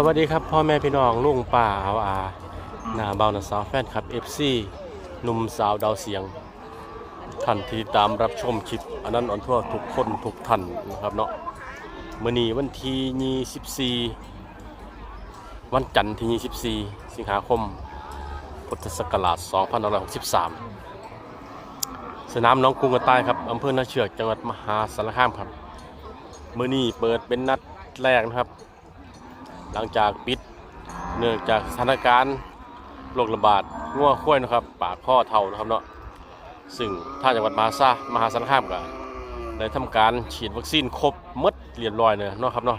สวัสดีครับพ่อแม่พี่น้องลุงป่าเอาอาหน้าเบาหน้าสาวแฟนครับ FC หนุ่มสาวดาวเสียงท่านที่ตามรับชมคลิปอันนั้นอ่อนทั่วทุกคนทุกท่านนะครับเนาะมื้อนี้วันที่ 24 วันจันทร์ที่ 24 สิงหาคม พุทธศักราช 2563 สนามน้องกรุงกระต่ายครับอำเภอนาเชือกจังหวัดมหาสารคามครับมื้อนี้เปิดเป็นนัดแรกนะครับ หลังจากปิด เนื่องจากสถานการณ์โรคระบาดงัวข้วยนะครับ ปากข้อเท่านะครับเนาะซึ่งท่างจังหวัดมหาสามหาสารคามก็ได้ทำการฉีดวัคซีนครบหมดเรียบร้อยเลยเนาะครับเนาะ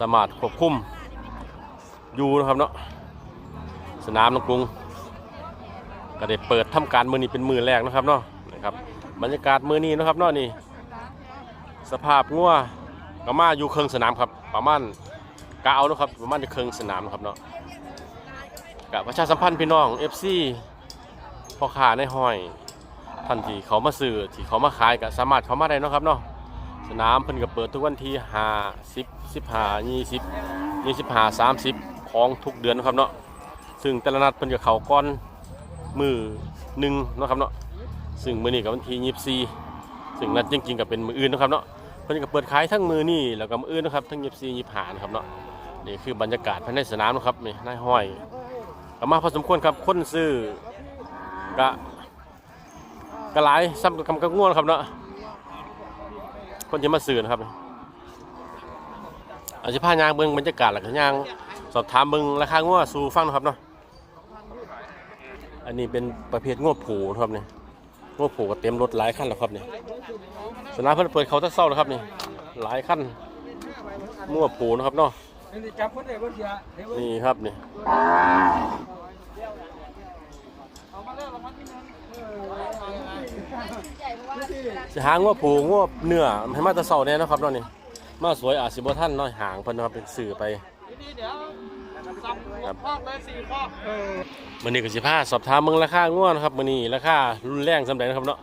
สามารถควบคุมอยู่นะครับเนาะสนามหนองกรุง ก็ได้เปิดทำการมือนี้เป็นมือแรกนะครับเนาะนะครับบรรยากาศมือนี้นะครับเนาะนี่สภาพงัวก็มาอยู่เครื่องสนามครับประมาณ กเอานะครับประมาณจะเคืองสนามครับเนาะกับประชาสัมพันธ์พี่น้อง FC พ่อค้าในห้อยท่านที่เขามาซื้อที่เขามาขายก็สามารถเขามาได้เนาะครับเนาะสนามเพิ่นก็เปิดทุกวันที่5 10 15 20 25 30ของทุกเดือนนะครับเนาะซึ่งแต่ละนัดเพิ่นก็เขาก่อนมือหนึ่งนะครับเนาะซึ่งมือนี้ก็วันที่24ซึ่งนัดจริงๆก็เป็นมืออื่นนะครับเนาะเพิ่นก็เปิดขายทั้งมือนี่แล้วก็มืออื่นนะครับทั้ง24 25นะครับเนาะ นี่คือบรรยากาศภายในสนามนะครับนี่นายห้อยก็มาพอสมควรครับคนซื้อกะกะหลายซ้ำกับคำกระง่วนครับเนาะคนที่มาซื้อนะครับอาจจะพายางเบิ่งบรรยากาศหลักยางสอบถามเบิ่งราคาง่วสู่ฟังนะครับเนาะอันนี้เป็นประเภทง่วผูนะครับเนี่ยง่วผูก็เต็มรถหลายคันแล้วครับเนี่ยสนามเพิ่นเปิดเขาตั้งเศร้าแล้วครับนี่หลายคันง่วผูนะครับเนาะ นี่จับคนได้คนเดียวเดี๋ยวนี่ครับนี่เอามาแล้วรางวัลที่หนึ่งเออสิหางว่าผูงวเนื้อให้มาแตะเสาเนี่ยนะครับเนาะนี่มาสวยอาจสิบ่ท่านเนาะหางเพิ่นนะครับเป็นสื่อไป ทีนี้เดี๋ยวสับคอกเลยสี่คอกเออ มื้อนี้ก็สิพาสอบถามเบิ่งราคางัวนะครับมื้อนี้ราคารุนแรงสำใดนะครับเนาะ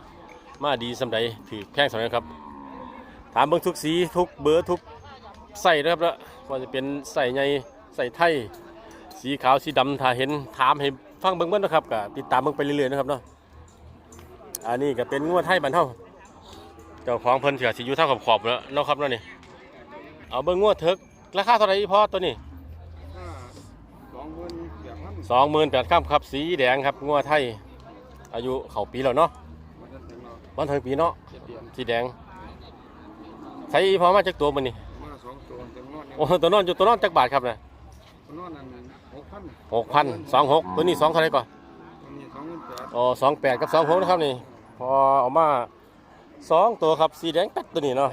มาดีสำใดถือแพงสำใดครับ ถามเบิ่งทุกสีทุกเบอร์ทุก ใส่นะครับเนาะว่าจะเป็นใส่ใหญ่ใส่ไทยสีขาวสีดำถ้าเห็นถามให้ฟังเบิ่งเบิ่งนะครับก็ติดตามเบิ่งไปเรื่อยๆนะครับเนาะอันนี้ก็เป็นงัวไทยบ้านเฮาเจ้าของเพิ่นเถื่อสิอยู่เท่ากับขอบแล้วเนาะครับเนาะนี่เอาเบิ่งงัวเถิกราคาเท่าไหร่อีพอตัวนี้สองคนเดี๋ยวมันสองหมื่นแปดข้ามครับ สีแดงครับงัวไทย อายุเขาปีแล้วเนาะมันจะถึงเราวันถึงปีเนาะเจ็ดเดือนสีแดงใช้อีพอมาจากตัวมันนี่ โอ้ตัวนอนอยู่ตัวนอนจากบาทครับนะนอนนั่นหกพันหกพันสองหกตัวนี้สองเท่าไหรก่อนตรงนี้สองหมื่นแปดอ๋อสองแปดกับสองหกนะครับนี่พอเอามาสองตัวครับสีแดงตัดตัวนี้เนาะ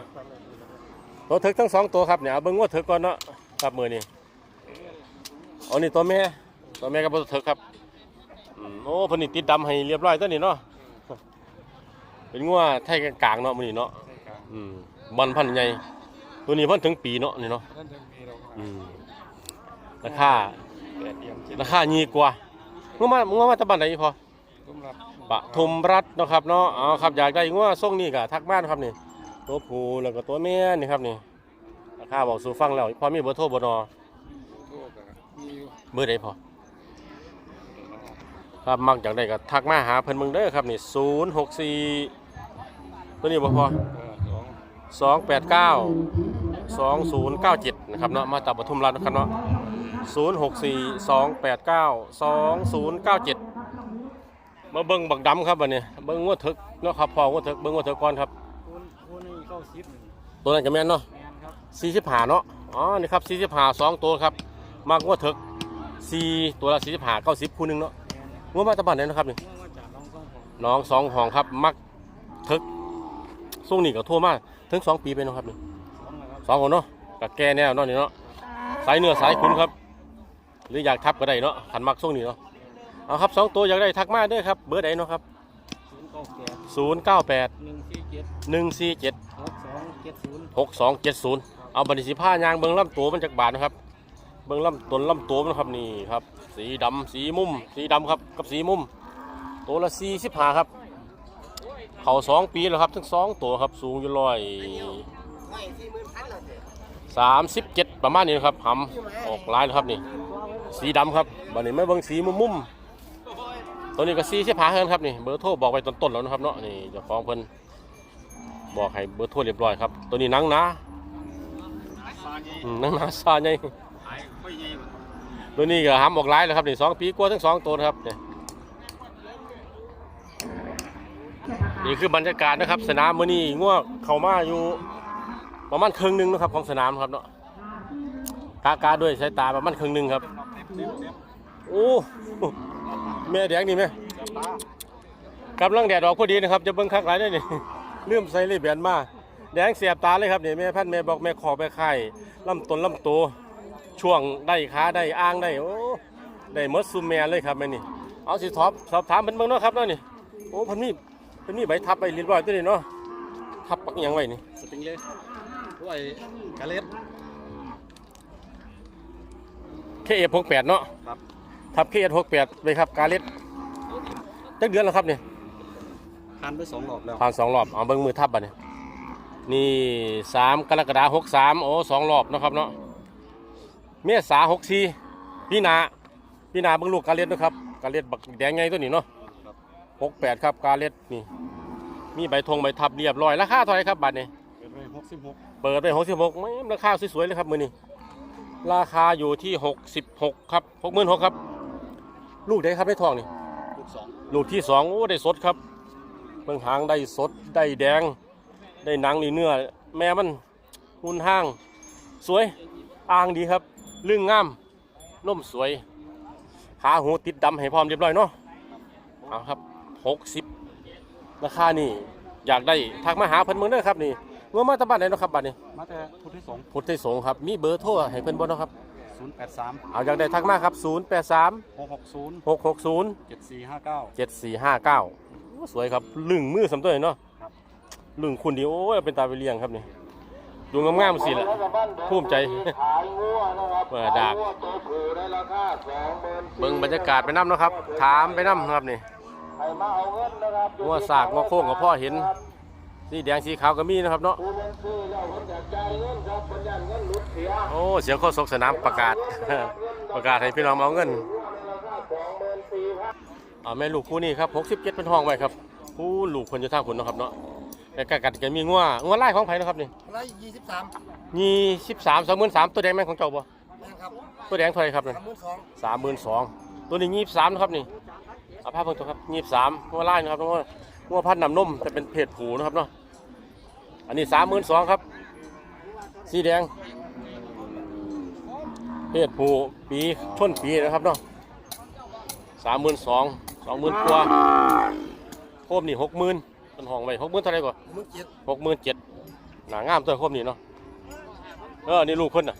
ตัวถึกทั้งสองตัวครับเนี่ยเอาเบิ้งว่าถึกก่อนเนาะครับมือนี่อ๋อนี่ตัวแม่ตัวแม่กับตัวถึกครับอืมโอ้เพนนี่ติดดำให้เรียบร้อยตัวนี้เนาะเป็นงัวไทยกลางๆเนาะมือนี่เนาะใช่ครับอืมบอลพันธุ์ใหญ่ ตัวนี้เพิ่นถึงปีเนาะนี่เนาะท่านจะมีเราอืมราคาแปดเดือนเจ็ดราคายีกว่ามึงมามึงมาตะบันไหนพอตุ้มรับปะทุมรัฐเนาะครับเนาะเอาครับอยากได้งัวส่งนี่ก็ทักบ้านครับนี่ ตัวผู้แล้วก็ตัวแม่นี่ครับนี่ราคาบอกสู่ฟังแล้วพอมีเบอร์โทรบ่นอโทษกับมีอยู่เบอร์ใดพอ ครับมักอยากได้ก็ทักมาหาเพิ่นมึงเด้อครับนี่064ตัวนี้บ่พอเออสอง289 2097นะครับเนาะมาจากปทุมรัฐนะครับเนาะ064 289 2097 มาเบิ่งบักดำครับบัดนี้เบิ่งงวดถึกเนาะครับพองวดถึกเบิ่งงวดถึกก่อนครับคูณคูณนี่เข้าสิบหนึ่งตัวนั้นก็แม่นเนาะแมนครับ45เนาะอ๋อนี่ครับ45 2ตัวครับมากงวดถึก4ตัวละ45 90คู่หนึงเนาะแมนงวดมาตะบันไหนนะครับนี่เมื่อมาจากน้องสองของน้องสองห้องครับมักถึกส่งนี่ก็ทั่วมาถึงสองปีไปเนาะครับนี่ สองคนเนาะกับแก่แนวเนาะนี่เนาะสายเนื้อสายคุณครับ หรืออยากทับก็ได้เนาะขันมักส่งนี่เนาะเอาครับสองตัวอยากได้ทักมาเด้อครับเบอร์ใดเนาะครับศูนย์เก้าแปดศูนย์เก้าแปดหนึ่งสี่เจ็ดหนึ่งสี่เจ็ดหกสองเจ็ดศูนย์หกสองเจ็ดศูนย์เอาบัตรสีผ้ายางเบิ้งลำตัวมันจากบาทนะครับ เบิ้งลำต้นลำตัวมันครับนี่ครับ สีดำสีมุม สีดำครับกับสีมุม ตัวละสี่สิบห้าครับ เขาสองปีแล้วครับ ทั้งสองตัวครับสูงอยู่ร้อย สามสิบเจ็ดประมาณนี้นะครับหำออกลายแล้วครับนี่ สีดำครับบันนี้ไม่เบิ่งสีมุมมุมๆตัวนี้ก็สีเสียผาเฮินครับนี่เบอร์โทรบอกไปต้นๆแล้วนะครับเนาะนี่เจ้าของเพิ่นบอกให้เบอร์โทรเรียบร้อยครับ ตัวนี้หนังหนะนังหนาซาใหญ่ตัวนี้ก็หำออกลายแล้วครับนี่สองปีกว่าทั้งสองตัวนะครับนี่นี่คือบรรยากาศนะครับ สนามมื้อนี้ง่วงเข้ามาอยู่ ประมาณครึ่งหนึงนะครับของสนามครับเนาะกากาด้วยสายตาประมาณครึ่งหนึ่งครับ โอ้แม่แดงนี่แม่กำลังแดดออกพอดีนะครับ จะเบิ่งคักหลายได้นี่เลื่อมใส่เลยแบนมาแดงเสียบตาเลยครับนี่แม่พันแม่บอกแม่ขอแม่ไข่ลำต้นลำตัวช่วงได้ขาได้อ้างได้โอ้ได้มดซุมแมเลยครับแม่นี่เอาสิสอบสอบถามเพิ่นเบิ่งเนาะครับเนาะนี่โอ้เพิ่นมีเพิ่นมีใบทับไปเรียบร้อยตัวนี้เนาะทับปักยังไว้นี่สปริงเลย ด้วยกาเลสเคเอฟหกแปดเนาะครับทับเคเอฟหกแปดเลยครับกาเล็ดจักเดือนแล้วครับเนี่ยคันไปสองรอบแล้วผ่านสองรอบเอาเบิ้งมือทับบัดเนี่ยนี่สามกรกฎาหกสามโอ้สองรอบเนาะครับเนาะเมษาหกสี่พี่นาพี่นาเบิ้งลูกกาเล็ดเนาะครับกาเล็ดบักแดงไงตัวนี้เนาะหกแปดครับกาเล็ดนี่มีใบธงใบทับเรียบร้อยราคาเท่าไหรครับบัตรนี่เป็นไปหกสิบหก เปิดไปหกสิบหกราคาสวยๆเลยครับมือนี้ราคาอยู่ที่หกสิบหกครับหกหมื่นหกครับ ลูกได้ครับได้ทองนี่ลูกสองลูกที่สองโอ้ได้สดครับเบิ่งหางได้สดได้แดง ได้หนังนี่เนื้อ แม่มันหุ่นห้าง สวยอ่างดีครับลึงงามนุ่มสวยขาหูติดดำให้พร้อมเรียบร้อยเนาะเอาครับหกสิบราคานี่อยากได้ทักมาหาเพิ่นเมืองเด้อครับนี่ เมื่อมาตะบ้านไหนเนาะครับบัดนี้มาแต่พุทธิสงฆ์พุทธิสงฆ์ครับมีเบอร์โทรให้เพิ่นบ่เนาะครับศูนย์แปดสามเอาอยากได้ทักมาครับ 0 8 3หกหกศูนย์6 6 0เจ็ดสี่ห้าเก้า7 4 5 9 สวยครับลึงมือสำตัวเนาะครับลึงคุณดีโอ้ยเป็นตาไปเลี้ยงครับนี่ดูงามๆสิละภูมิใจเปิดดากเบิ่งบรรยากาศไปน้ำเนาะครับ ถามไปน้ำครับนี่งัวสากงัวโค้งกับพ่อเห็น สีแดงสีขาวก็มีนะครับเนาะโอ้เสียงโคศกสนามประกาศ ประกาศให้พี่น้องมาเอาเงินเอาแม่ลูกคู่นี้ครับ67เป็นห้องไว้ครับผู้ลูกคนอยู่ท่าขุนเนาะครับเนาะแต่กกัดกันมีงัวงัวไล่ของไผเนาะครับนี่ร้อยยี่สิบสามยี่สิบสามสองหมื่นสามตัวแดงแม่นของเจ้าบ่แม่นครับตัวแดงเท่าไหรครับนั่นสามหมื่นสองสามหมื่นสองตัวนี้ยี่สิบสามนะครับนี่เอาภาพเพิ่งตัวครับยี่สิบสามงัวไล่นะครับงัวงัวพันธุ์น้ำนมแต่เป็นเพศผูนะครับเนาะ อันนี้สามหมื่นสองครับ สีแดง เพศผูปีชนปีนะครับเนาะสามหมื่นสองสองหมื่นกว่าโคมนี่หกหมื่นต้นห้องไว้หกหมื่นเท่าไหรก่อนหมื่นเจ็ดหกหมื่นเจ็ดหนางามตัวโคมนี่เนาะเออนี่ลูกเพิ่นน่ะ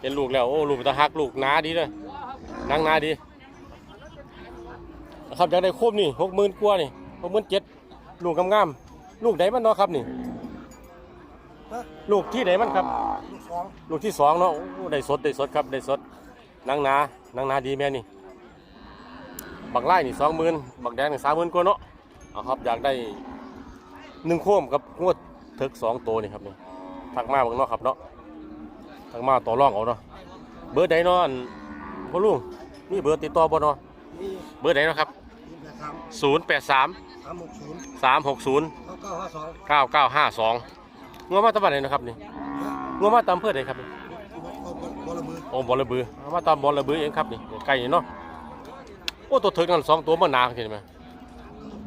เป็นลูกแล้วโอ้ลูกตะหักลูกหนาดีเลยนางหนาดีนะครับจากได้ครบนี่หกหมื่นกว่านี่หกหมื่นเจ็ดลูกงามๆ ลูกไหนมันเนาะครับนี่ ฮะลูกที่ไหนมันครับ ลูกสองลูกที่สองเนาะโอ้ได้สดได้สดครับได้สดนางหนานางหนาดีแม่นี่ บักไล่นี่สองหมื่นบักแดงนี่สามหมื่นกว่าเนาะเอาครับอยากได้หนึ่งโคมกับงวดเถิกสองตัวนี่ครับนี่ทักมาเบางเนาะครับเนาะทักมาต่อรองเอาเนาะเบอร์ใดเนาะอันพ่อลุงมีเบอร์ติดต่อบ่เนาะนี่เบอร์ใดเนาะครับยี่สิบสามศูนย์แปดสาม สามหกศูนย์สามหกศูนย์เก้าเก้าห้าสองเก้าเก้าห้าสองงัวมาตามบ้านไหนนะครับนี่งัวมาตามเพื่อใดครับนี่บอลมือโอ้บอลระบือเอามาตามบอลระบือเองครับนี่ไก่นี่เนาะโอ้ตัวถึกนั่นสองตัวมันหนาเห็นไหม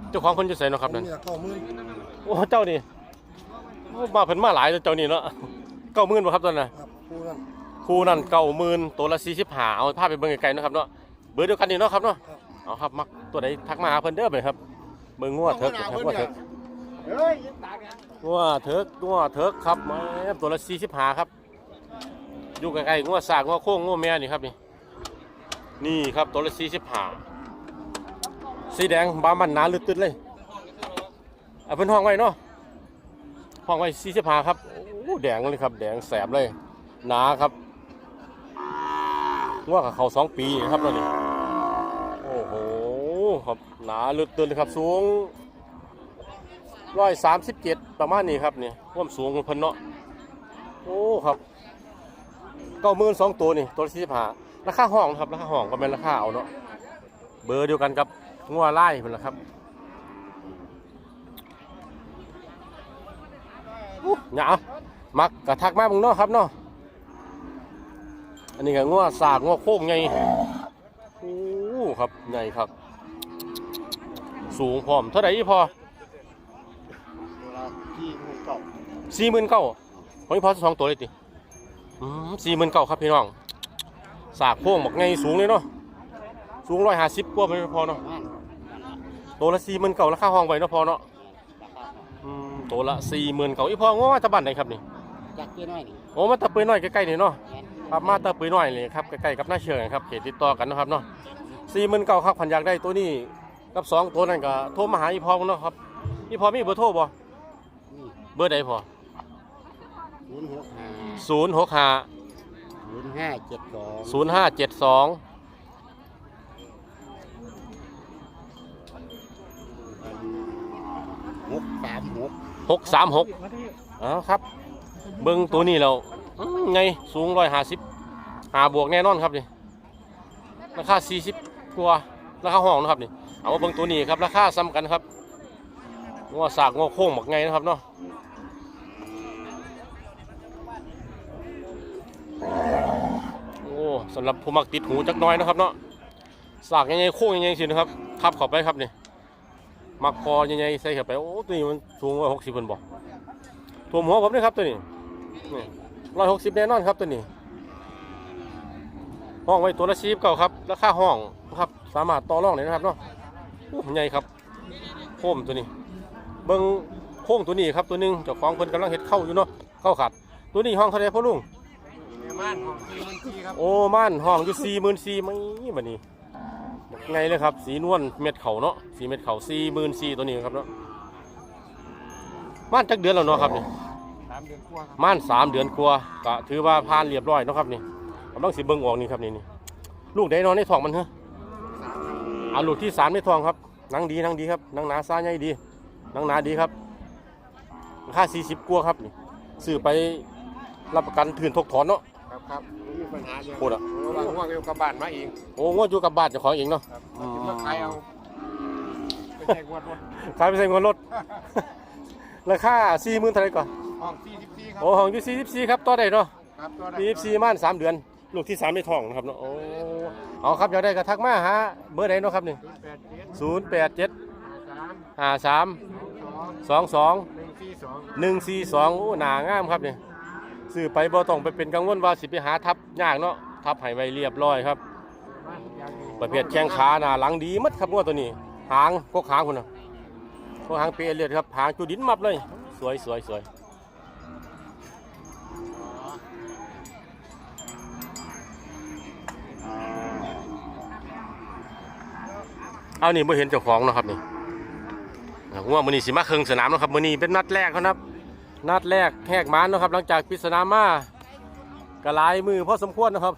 เจ้าของเพิ่นจะใส่เนาะครับนั่นนี่ละเก้าหมื่นโอ้เจ้านี่โอ้มาเพิ่นมาหลายเจ้านี่เนาะเก้าหมื่นบ่ครับตอนน่ะครับคู่นั้นคู่นั่นเก้าหมื่นตัวละสี่สิบห้าเอาภาพไปเบิ่งไกลๆเนาะครับเนาะเบอร์เดียวกันนี่เนาะครับเนาะเอาครับมักตัวใดทักมาหาเพิ่นเด้อไปครับ เบิ่งงัวเถิกครับงัวเถิกเฮ้ยยิงตากันงัวเถิกงัวเถิกครับม่ตัวละสี่สิบห้าครับ อยู่ใกล้ๆงัวสากงัวโค้งงัวแม่นี่ครับนี่ นี่ครับตัวละสี่สิบห้าสีแดงบามันหนาลึกตึดเลยเอาเพิ่นห้องไว้เนาะห้องไว้สี่สิบห้าครับโอ้แดงเลยครับ แดงแสบเลย หนาครับงัวกับเขาสองปีครับตัวนี้ ครับหนาลึกตึดเลยครับสูงร้อยสามสิบเจ็ดประมาณนี้ครับเนี่ความสูงของเพิ่นเนาะโอ้ครับเก้าหมื่นสองตัวนี่ตัวสี่สิบห้าราคาห้องครับราคาห้องก็เป็นราคาเอาเนาะเบอร์เดียวกันกับงัวไล่เป็นละครับอู้หยามักกระทักมามึงเนาะครับเนาะอันนี้ก็งัวสากงัวโค้งไงโอ้ครับใหญ่ครับ สูงพร้อม เท่าไหร่อีพอที่หกเก้าสี่หมื่นเก้าของอีพอสองตัวเลยติสี่หมื่นเก้าครับพี่น้อง สากโค้งบอกไงสูงเลยเนาะ สูงร้อยห้าสิบกว่าไปพอเนาะตัวละสี่หมื่นเก้าราคาห้องไว้เนาะพอเนาะอืมตัวละสี่หมื่นเก้าอีพอง้อมาตะบันไหนครับนี่จากเตี้ยน้อยนี่โอ้มาตะปืนน้อยใกล้ๆนี่เนาะครับมาตะปืนน้อยเลยครับใกล้ๆกับหน้าเชือกครับเขตติดต่อกันเนาะครับเนาะสี่หมื่นเก้าครับพันอยากได้ตัวนี้ กับสองตัวนั้นก็โทรมาหาอีพอเนาะครับอีพอมีเบอร์โทรบ่นี่เบอร์ใดพอศูนย์หกห้าศูนย์หกห้าศูนย์ห้าเจ็ดสองศูนย์ห้าเจ็ดสองหกสามหกหกสามหกอ๋อครับ เบิ้งตัวนี้เราไงสูงร้อยห้าสิบหาบวกแน่นอนครับนี่ราคาสี่สิบกว่าราคาห้องนะครับนี่ เอาเบิ้งตัวนี้ครับราคาซ้ำกันครับงัวสากงัวโค้งหมักไงนะครับเนาะโอ้สำหรับผู้มักติดหูจักน้อยนะครับเนาะสากยังไงโค้งยังไงสินะครับขับเข้าไปครับนี่มักคอยังไงใส่เข้าไปโอ้ตัวนี้มันสูงร้อยหกสิบเป็นบอกถ่วมหัวผมนี่ครับตัวนี้นี่ร้อยหกสิบแน่นอนครับตัวนี้ห้องไว้ตัวละชีพเก่าครับราคาห้องครับสามารถต่อรองเลยนะครับเนาะ โอ้ใหญ่ครับโค้มตัวนี้ เบิ้งโค้งตัวนี้ครับตัวหนึงเจ้าของเพิ่นกำลังเห็ดเข้าอยู่เนาะเข้าขัด ตัวนี้ห้องเท่าไหร่พ่อลุงม่านของทีมันทีครับโอ้ม่านห้องอยู่สี่หมื่นสี่ไม่บัดนี้ไงเลยครับ สีนวลเม็ดเขาเนาะสีเม็ดเขาสี่หมื่นสี่ตัวนี้ครับเนาะม่านจักเดือนแล้วเนาะครับนี่สามเดือนกว่าครับม่านสามเดือนกว่าก็ถือว่าผ่านเรียบร้อยเนาะครับนี่กำลังสิเบิ่งออกนี่ครับนี่นี่ลูกใดนอนในท้องมันเหรอ เอาลูกที่สามในท้องครับหนังดีหนังดีครับหนังหนาซาใหญ่ดีหนังหนาดีครับราคาสี่สิบกว่าครับนี่ซื้อไปรับประกันถืนทกถอนเนาะครับครับไม่มีปัญหาเลยพูดอะระหว่างห่วงเร็วกระบาดมาเองโอ้งวดอยู่กับบ้านเจ้าของเองเนาะครับอืมมาขายเอาไปแจกวัดวัดขายไปใส่เงินรถ ราคาสี่หมื่นเท่าไหรก่อนห้องสี่สิบสี่ครับโอ้ห้องอยู่สี่สิบสี่ครับต่อได้เนาะครับตัวสี่สิบสี่ม่านสามเดือน ลูกที่สามในท้องนะครับเนาะโอ้เอาครับอยากได้ก็ทักมาหาเบอร์ไหนเนาะครับนี่ศูนย์แปดเจ็ดศูนย์แปดเจ็ดห้าสามสองสองหนึ่งสี่สองหนึ่งสี่สองโอ้หนางามครับนี่ซื้อไปบ่ต้องไปเป็นกังวลว่าสิไปหาทับยากเนาะทับให้ไว้เรียบร้อยครับประเภทแข้งขาหน้าหลังดีมัดครับงวดตัวนี้ หางกกหางคุณนะกกหางเปรเลียดครับหางจุดินมับเลย สวยสวยสวย เอานี่บ่เห็นเจ้าของนะครับนี่งวดมื้อนี้สิมาเคืองสนามนะครับมือนี้เป็นนัดแรกเขานะครับ นัดแรกแหกมานนะครับ หลังจากปิดสนามมากระลายมือพอสมควรนะครับ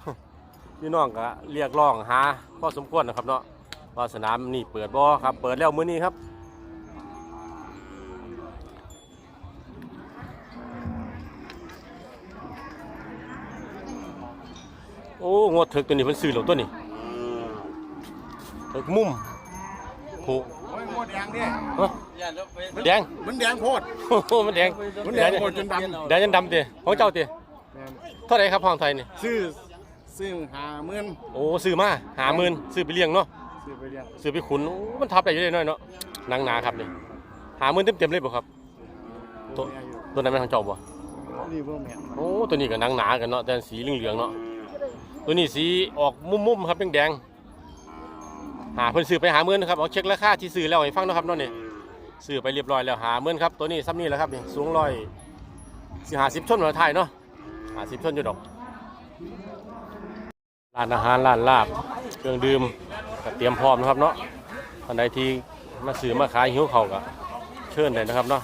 พี่น้องก็เรียกร้องหาพอสมควรนะครับเนาะว่าสนามนี่เปิดบ่ครับ เปิดแล้วมือนี้ครับโอ้งดถึกตัวนี้เพิ่นซื้อแล้วตัวนี้ถึกมุ่ม ผูกโอ้ยงวดแดงดิฮะแดง มันแดงโพดโอ้โหมันแดงมันแดงโพดจนดำ แดงจนดำเตะของเจ้าเตะเท่าไหรครับห้องไทยนี่ ซื้อซื้อหาเมื่อนโอ้ซื้อมาหาหมื่นซื้อไปเลี้ยงเนาะ ซื้อไปเรียงซื้อไปขุนโอ้มันทับได้อยู่ได้น้อยเนาะหนังหนาครับนี่หาหมื่นเต็มๆเลยบ่ครับ ตัวตัวนั้นเป็นของเจ้าบ่ นี่บ่แม่นโอ้ตัวนี้ก็หนังหนากันเนาะแต่สีเหลืองๆเนาะ ตัวนี้สีออกมุมๆครับแดงๆ หาเพิ่นซื้อไปหาหมื่นครับเอาเช็คราคาที่ซื้อแล้วให้ฟังเนาะครับเนาะนี่ซื้อไปเรียบร้อยแล้วหาหมื่นครับตัวนี้ซ้ำนี่แหละครับนี่สูงร้อยสี่หาสิบชนหัวไทยเนาะหาสิบชนอยู่ดอกร้านอาหารร้านลาบเครื่องดื่มก็เตรียมพร้อมนะครับเนาะท่านใดที่มาซื้อมาขายหิวเขาวก็เชิญได้นะครับเนาะ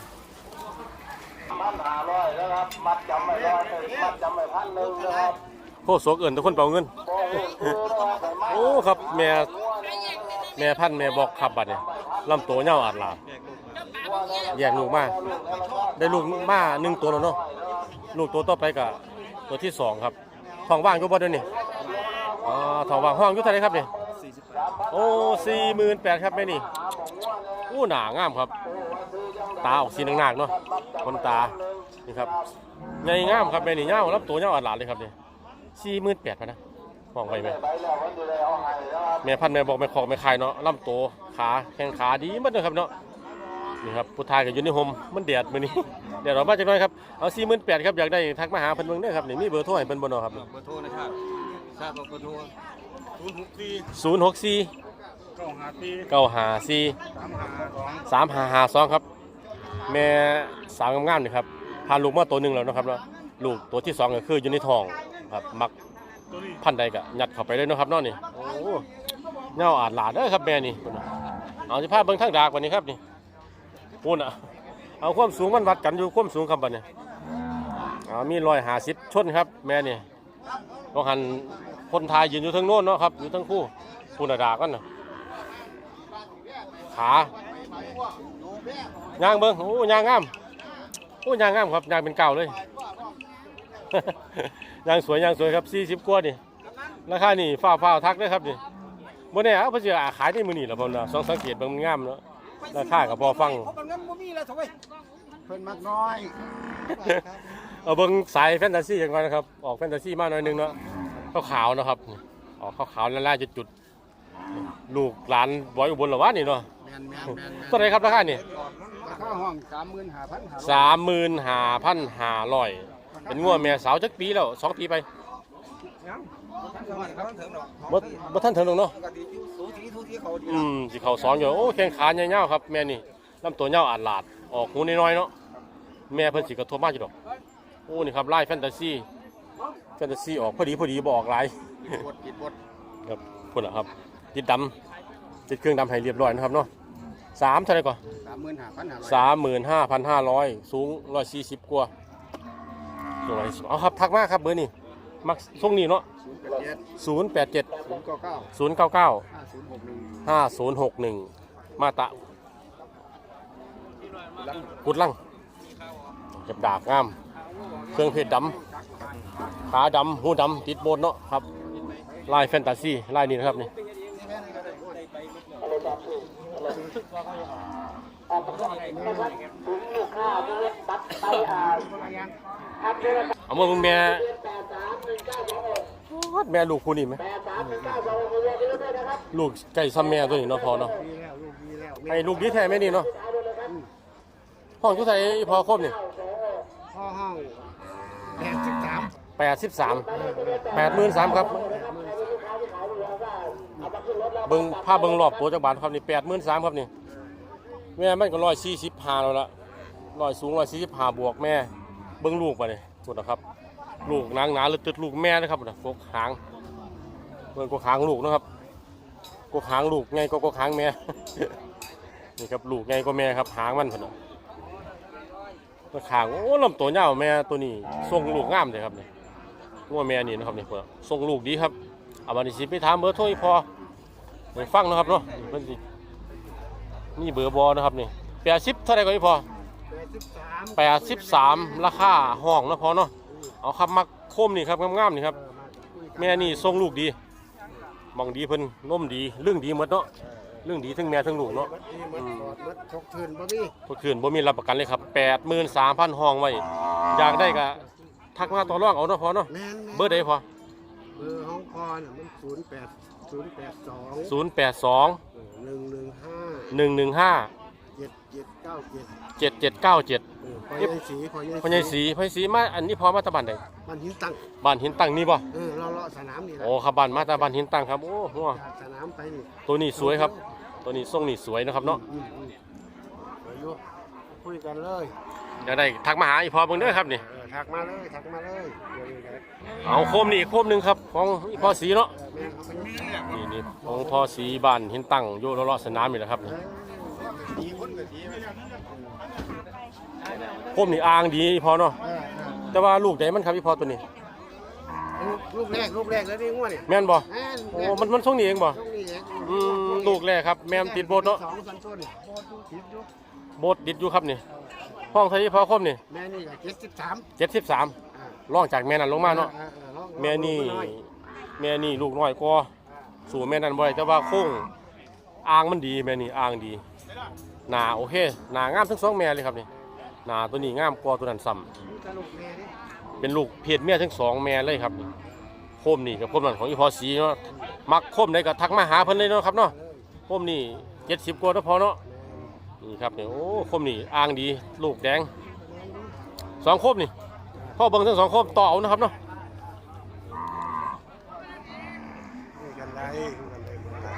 โคศกเอิญทุกคนเป่าเงิน โอ้ครับแม่ แม่พันธุ์แม่บอกขับบัดเนี่ยลำตัวเน่าอาดลาแยกลูกมาได้ลูกมาหนึ่งตัวแล้วเนาะลูกตัวต่อไปกับตัวที่สองครับทองว่างอยู่บ่เดี๋ยวนี้อ๋อทองว่างห้องอยู่เท่าไหรครับเนี่ยโอ้สี่หมื่นแปดครับแม่นี่อู้หนางามครับ ตาออกสีหนักๆเนาะคนตานี่ครับใหญ่งามครับแม่นี่เงารับตัวเงาอัดหลาดเลยครับเนี่ยสี่หมื่นแปดนะ มองไปไหมแม่พันธุ์แม่บอกแม่คอกแม่คายเนาะลำตัวขาแข้งขาดีหมดเลยครับเนาะนี่ครับผู้ทายกับยูนิโฮมมันแดดมื้อนี้แดดร้อนมากจังเลยครับเอาสี่หมื่นแปดครับอยากได้ทักมาหาเพิ่นเบิ่งเด้อครับนี่มีเบอร์โทรให้เพิ่นบ่เนาะครับเบอร์โทรนะครับทราบเบอร์โทรศูนย์หกสี่ศูนย์หกสี่เก้าห้าสี่เก้าห้าสี่สามห้าสองสามห้าห้าสองครับ แม่สาวงามๆนี่ครับพาลูกมาตัวหนึ่งแล้วนะครับเนาะลูกตัวที่สองก็คืออยู่ในท้องครับมักตัวนี้ พันใดก็ยัดเข้าไปเลยเนาะครับเนาะนี่โอ้เงาอาดหลาดเด้อครับแม่นี่พุ่นน่ะเอาสิพาเบิ่งทางดากว่านี้ครับนี่พุ่นอะเอาความสูงมันวัดกันอยู่ความสูงครับบัดนี้อ่ามีรอยหาสิบชนครับ แม่นี่ต้องหันคนทายยืนอยู่ทางโน้นเนาะครับอยู่ทั้งคู่พุ่นน่ะดากันน่ะขาย่างเบิ้งโอ้ย่างงามโอ้ย่างงามครับย่างเป็นเก่าเลย ย่างสวยย่างสวยครับ40กว่านี่ราคานี่ฟ้าวฟ้าวทักเลยครับนี่บ่แน่เอาเพิ่นสิอาขายในมื้อนี้ล่ะพ่นน่ะสองสังเกตเบิ่งมันงามเนาะ ราคาก็พอฟัง เพราะมันเงินบ่มีแล้วเถอะเว้ยเพิ่นมักน้อยเอาเบิ่งสายแฟนตาซีกันก่อนนะครับ ออกแฟนตาซีมาหน่อยหนึงเนาะขาวๆเนาะครับนี่ออกขาวๆลายๆจุดๆลูกหลานบอยอุบลเหรอวะนี่เนาะแม่นแม่นแม่นแม่นเท่าไหร่ครับราคานี่ราคาห้องสามหมื่นห้าพันห้าสามหมื่นห้าพันห้าร้อย เป็นงัวแม่สาวจักปีแล้วสองปีไปยังสวัสดีครับถึงดอกบ่บ่ทันถึงหรอกเนาะปกติอยู่สูสีทุที่เขาดีอืมสิเข้าสองอยู่โอ้แข้งขาใหญ่ๆครับแม่นี่ลำตัวยาวอาดลาดออกหูน้อยๆเนาะแม่เพิ่นสิกระทบมากอยู่ดอกโอ้นี่ครับลายแฟนตาซีแฟนตาซีออกพอดีพอดีบ่ออกหลายบดปิดบดครับพุ่นล่ะครับติดดำติดเครื่องดำให้เรียบร้อยนะครับเนาะสามเท่าไหร่ก่อนสามหมื่นห้าพันห้าร้อยสามหมื่นห้าพันห้าร้อยสูงร้อยสี่สิบกว่า สูงร้อยสิบเอาครับทักมากครับเบอร์นี่มักส่งนี่เนาะศูนย์แปดเจ็ดศูนย์แปดเจ็ดศูนย์เก้าเก้าศูนย์เก้าเก้าห้าศูนย์หกหนึ่งห้าศูนย์หกหนึ่งมาตะกุดลังเก็บดาบงาม เครื่องเพชรดำขาดำหูดำติดโบนเนาะครับลายแฟนตาซีลายนี้นะครับนี่ เอามาเบิ่งแม่แม่ลูกคู่นี้ไหมลูกไก่ซ้ำแม่ตัวนี้เนาะพอเนาะดีแล้วลูกดีแล้วไอ้ลูกดีแท้แม่นี่เนาะห้องชุดไทยพอครบนี่พ่อห้องแปดสิบสามแปดสิบสามแปดหมื่นสามครับเบิ้งผ้าเบิ้งรอบตัวจักรบาทครับนี่แปดหมื่นสามครับนี่แม่มันก็ร้อยสี่สิบห้าแล้วละร้อยสูงร้อยสี่สิบห้าบวกแม่เบิ้งลูกไปเลยสุดนะครับ ลูกนางหนาหรือตึดลูกแม่นะครับนะกกหางเบิ้งกกหางลูกนะครับกกหางลูกไงก็กกหางแม่นี่ครับลูกไงก็แม่ครับหางมันพนนะตัวขางโอ้ลำตัวยาวแม่ตัวนี้ทรงลูกงามเลยครับเนี่ยงัวแม่นี่นะครับนี่เพื่อทรงลูกดีครับเอาบันนี้สิไปถามเบอร์โทรอีกพอไปฟังนะครับเนาะเพิ่นสินี่เบอร์บอนะครับนี่แปดสิบเท่าไรก็อีกพอ แปดสิบสามแปดสิบสามราคาห้องนะพอเนาะเอาครับมักโคมนี่ครับงามๆนี่ครับแม่นี่ทรงลูกดีมองดีเพิ่นน่มดีเรื่องดีหมดเนาะเรื่องดีทั้งแม่ทั้งลูกเนาะดีหมดหมดหมดทกทืนบ่มีทุกคืนบ่มีรับประกันเลยครับ83,000ห้องไว้อยากได้ก็ทักมาต่อรองเอาเนาะพอเนาะแม่นเบอร์ใดพอเบอร์ห้องพ่อเนี่ยมันศูนย์แปดศูนย์แปดสอง082หนึ่งหนึ่งห้า115 เจ็ดเจ็ดเก้าเจ็ด7797พอใหญ่สีพอใหญ่พ่อใหญ่สีพ่อใหญ่สีมาอันนี้พอมาตะบ้านใดมันหินตั้งบ้านหินตั้งนี่บ่เออเราเลาะสนามนี่แหละโอ้ครับบ้านมาตะบ้านหินตั้งครับโอ้หัวจากสนามไปนี่ตัวนี้สวยครับ ตัวนี้ทรงนี่สวยนะครับเนาะอืมอืมไปอยู่คุยกันเลยอยากได้ทักมาหาอีพอเบิ่งเด้อครับนี่ เออทักมาเลยทักมาเลยเดี๋ยวนี้เลยเอาโคมนี่อีกโคมหนึงครับของอีพอสีเนาะเออแม่เอาไปนี่นี่นี่ของพอสีบ้านหินตั้งอยู่รอบๆสนามนี่แหละครับนี่สีคน กับสีมันโคมนี่อ่างดีอีพอเนาะเออเออแต่ว่าลูกใหญ่มันครับอีพอตัวนี้ลูกลูกแรกลูกแรกแล้วนี่ง่วนี่แม่นบ่แม่นโอ้มันมันทรงนี้เองบ่ลูกนี่เองอืมลูกแรกครับ แม่มติดโบดเนาะสองสามต้นโบดดูติดอยู่โบดดิดอยู่ครับนี่ห้องไทยพอคมนี่แม่นี่ก็เจ็ดสิบสามเจ็ดสิบสามรองจากแม่นั้นลงมาเนาะออออลองแม่นี่ลองดูหอยแม่นี่ลูกน้อยกว่าสู่แม่นั้นบ่ได้แต่ว่าโค้งอ่างมันดีแม่นี่อ่างดี หนาโอเคหนางามทั้งสองแม่เลยครับนี่หนาตัวนี้งามกว่าตัวนั้นซ้ำนี่ตลกแม่นี่เป็นลูกเพศเมียทั้งสองแม่เลยครับนี่โคมนี่กับโคมนั่นของอีพอสีเนาะมักโคมไหนก็ทักมาหาเพิ่นเลยเนาะครับเนาะโคมนี่70กว่าแล้วพอเนาะนี่ครับนี่โอ้โคมนี่อ่างดีลูกแดงสองโคมนี่พ่อเบิ่งทั้งสองโคมต่อเอานะครับเนาะ นี่กันไรกันไรกันไร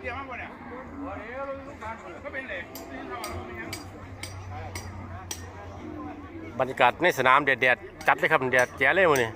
เดี๋ยวมาบ่เนี่ยเดี๋ยวลูกการก็เป็นเหล็กที่ทำอะไรเนี่ย บรรยากาศในสนามแดดๆจัดเลยครับแดดแจ๋เลยวันนี้